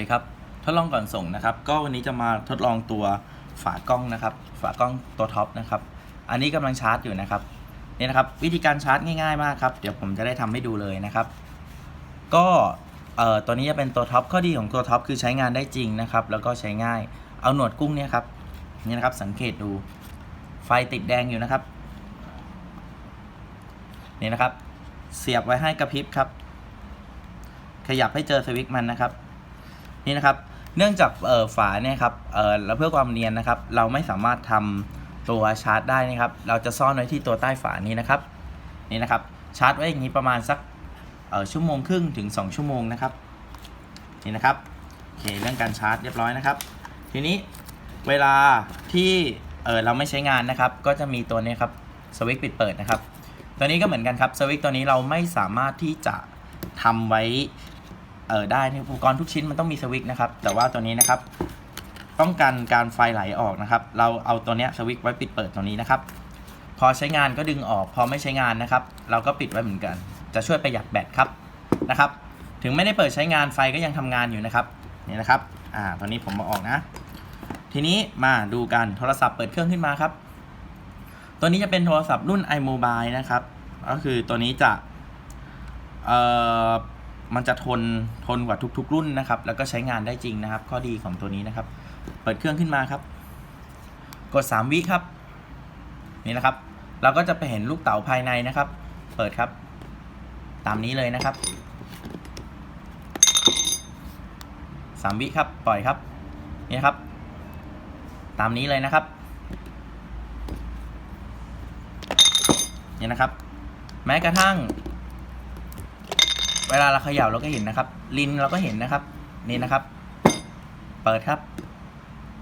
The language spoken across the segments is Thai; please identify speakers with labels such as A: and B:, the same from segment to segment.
A: ดีครับทดลองก่อนส่งนะครับ ก็วันนี้จะมาทดลองตัวฝากล้องนะครับ ฝากล้องตัวท็อปนะครับ อันนี้กำลังชาร์จอยู่นะครับนี่นะครับ วิธีการชาร์จง่ายๆมากครับ เดี๋ยวผมจะได้ทำให้ดูเลยนะครับ ก็เอ่อตัวนี้จะเป็นตัวท็อปข้อดีของตัวท็อปคือใช้งานได้จริงนะครับ แล้วก็ใช้ง่ายเอาหนวดกุ้งเนี่ยครับนี่นะครับสังเกตดูไฟติดแดงอยู่นะครับนี่นะครับ เสียบไว้ให้กระพริบครับ ขยับให้เจอสวิตช์มันนะครับ นี่นะครับ เนื่องจากเอ่อฝาเนี่ยครับเอ่อแล้วเพื่อความเนียนนะครับ เราไม่สามารถทำตัวชาร์จได้นะครับ เราจะซ่อนไว้ที่ตัวใต้ฝานี้นะครับ นี่นะครับ ชาร์จไว้อย่างนี้ประมาณสักเอ่อชั่วโมงครึ่งถึง 2 ชั่วโมงนะครับ นี่นะครับโอเคเรื่องการชาร์จเรียบร้อยนะครับ ทีนี้เวลาที่เออเราไม่ใช้งานนะครับ ก็จะมีตัวนี้ครับสวิตช์ปิดเปิดนะครับ ตัวนี้ก็เหมือนกันครับสวิตช์ตัวนี้เราไม่สามารถที่จะทำไว้ เออได้อุปกรณ์ทุกชิ้นมันต้องมีสวิตช์นะครับ แต่ว่าตัวนี้นะครับป้องกันการไฟไหลออกนะครับ เราเอาตัวเนี้ยสวิตช์ไว้ปิดเปิดตัวนี้นะครับ พอใช้งานก็ดึงออก พอไม่ใช้งานนะครับ เราก็ปิดไว้เหมือนกัน จะช่วยประหยัดแบตครับนะครับ ถึงไม่ได้เปิดใช้งานไฟก็ยังทำงานอยู่นะครับนี่นะครับอ่าตอนนี้ผมมาออกนะ ทีนี้มาดูกันโทรศัพท์เปิดเครื่องขึ้นมาครับ ตัวนี้จะเป็นโทรศัพท์รุ่น iMobile นะครับ ก็คือตัวนี้จะเอ่อ มันจะทนทนกว่าทุก ๆ รุ่นนะครับ แล้วก็ใช้งานได้จริงนะครับ ข้อดีของตัวนี้นะครับ เปิดเครื่องขึ้นมาครับ กด 3 วิครับ นี่นะครับ เราก็จะไปเห็นลูกเต๋าภายในนะครับ เปิดครับ ตามนี้เลยนะครับ 3 วิครับ ปล่อยครับ นี่นครับ ตามนี้เลยนะครับ นี่นะครับ แม้กระทั่ง เวลาเราเขย่าเราก็เห็นนะครับ ลินเราก็เห็นนะครับ นี่นะครับ เปิดครับ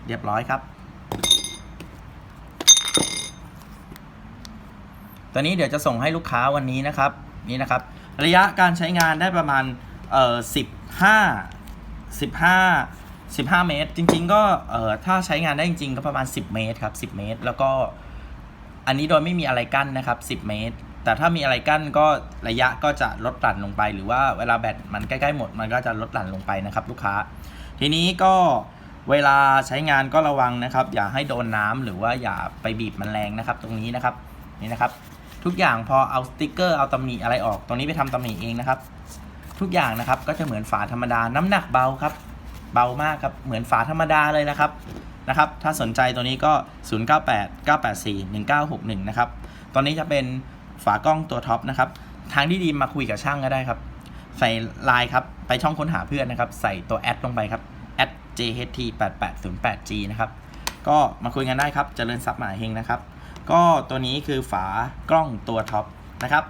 A: เรียบร้อยครับ ตัวนี้เดี๋ยวจะส่งให้ลูกค้าวันนี้นะครับ นี่นะครับ ระยะการใช้งานได้ประมาณเอ่อสิบห้าสิบห้าสิบห้าเมตร จริง ๆ ก็เอ่อถ้าใช้งานได้จริง ๆ ก็ประมาณ10เมตรครับ10เมตร แล้วก็อันนี้โดยไม่มีอะไรกั้นนะครับ10เมตร แต่ถ้ามีอะไรกั้นก็ระยะก็จะลดหลั่นลงไป หรือว่าเวลาแบตมันใกล้ๆหมดมันก็จะลดหลั่นลงไปนะครับ ลูกค้า ทีนี้ก็เวลาใช้งานก็ระวังนะครับ อย่าให้โดนน้ำหรือว่าอย่าไปบีบมันแรงนะครับ ตรงนี้นะครับนี่นะครับ ทุกอย่างพอเอาสติกเกอร์เอาตำหนิอะไรออก ตรงนี้ไปทำตำหนิเองนะครับ ทุกอย่างนะครับก็จะเหมือนฝาธรรมดาน้ำหนักเบาครับ เบามากครับเหมือนฝาธรรมดาเลยนะครับนะครับ ถ้าสนใจตัวนี้ก็ 098 984 1961 นะครับ ตอนนี้จะเป็น ฝากล้องตัวท็อปนะครับ ทางที่ดีมาคุยกับช่างก็ได้ครับ ใส่ไลน์ครับ ไปช่องค้นหาเพื่อนนะครับ ใส่ตัวแอดลงไปครับ jht8808g นะครับ ก็มาคุยกันได้ครับเจริญทรัพย์หมหาเฮงนะครับ ก็ตัวนี้คือฝากล้องตัวท็อปนะครับ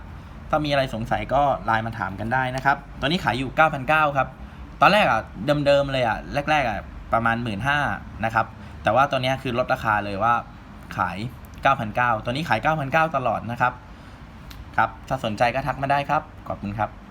A: ถ้ามีอะไรสงสัยก็ไลน์มาถามกันได้นะครับ ตัวนี้ขายอยู่ 9,900 ครับ ตอนแรกอะเดิมๆเลยอะ แรกๆอะประมาณ 1 5ื่นนะครับ แต่ว่าตัวนี้คือลดราคาเลยว่าขาย 9,900 ตัวนี้ขาย 9,900 ตลอดนะครับ ครับ ถ้าสนใจก็ทักมาได้ครับ ขอบคุณครับ